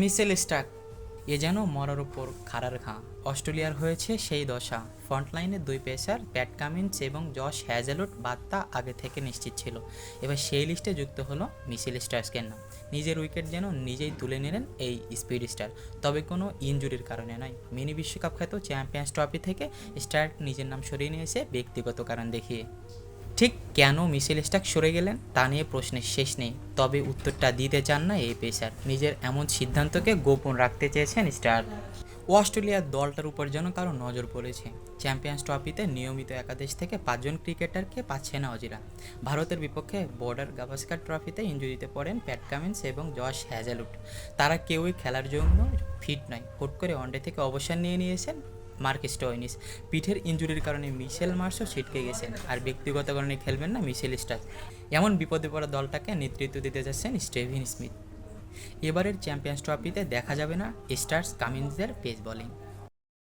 Mitchell Starc এ যেন মরার উপর খাড়ার ঘা। অস্ট্রেলিয়ার হয়েছে সেই দশা। ফ্রন্টলাইনের দুই পেসার, প্যাট কামিন্স এবং জশ হ্যাজেলুট বার্তা আগে থেকে নিশ্চিত ছিল। এবার সেই লিস্টে যুক্ত হলো মিসেল স্টার্সকের নাম। নিজের উইকেট যেন নিজেই তুলে নিলেন এই স্পিড স্টার। তবে কোনো ইনজুরির কারণে নয়। মিনি বিশ্বকাপ খ্যাত চ্যাম্পিয়ন্স ট্রফি থেকে স্টার্ক নিজের নাম সরিয়ে নিয়েছে ব্যক্তিগত কারণ দেখিয়ে। ঠিক কেন মিশেল স্টাক সরে গেলেন তা নিয়ে প্রশ্নের শেষ নেই। তবে উত্তরটা দিতে চান না এই পেসার নিজের এমন সিদ্ধান্তকে গোপন রাখতে চেয়েছেন স্টার। অস্ট্রেলিয়ার দলটার উপর যেন কারও নজর পড়েছে। চ্যাম্পিয়ন্স ট্রফিতে নিয়মিত একাদেশ থেকে পাঁচজন ক্রিকেটারকে পাচ্ছে না অজিরা। ভারতের বিপক্ষে বর্ডার গাভাস্কার ট্রফিতে ইঞ্জুরিতে পড়েন প্যাট কামিন্স এবং জশ হ্যাজেলুট। তারা কেউই খেলার জন্য ফিট নয়। হুট করে ওয়ানডে থেকে অবসর নিয়ে নিয়েছেন মার্ক স্টোয়নিস। পিঠের ইঞ্জুরির কারণে মিশেল মার্শও ছিটকে গেছেন, আর ব্যক্তিগত কারণে খেলবেন না মিশেল স্টার। এমন বিপদে পড়া দলটাকে নেতৃত্ব দিতে যাচ্ছেন স্টেভিন স্মিথ। এবারের চ্যাম্পিয়ন্স ট্রফিতে দেখা যাবে না স্টার্স কামিন্সদের পেস বোলিং।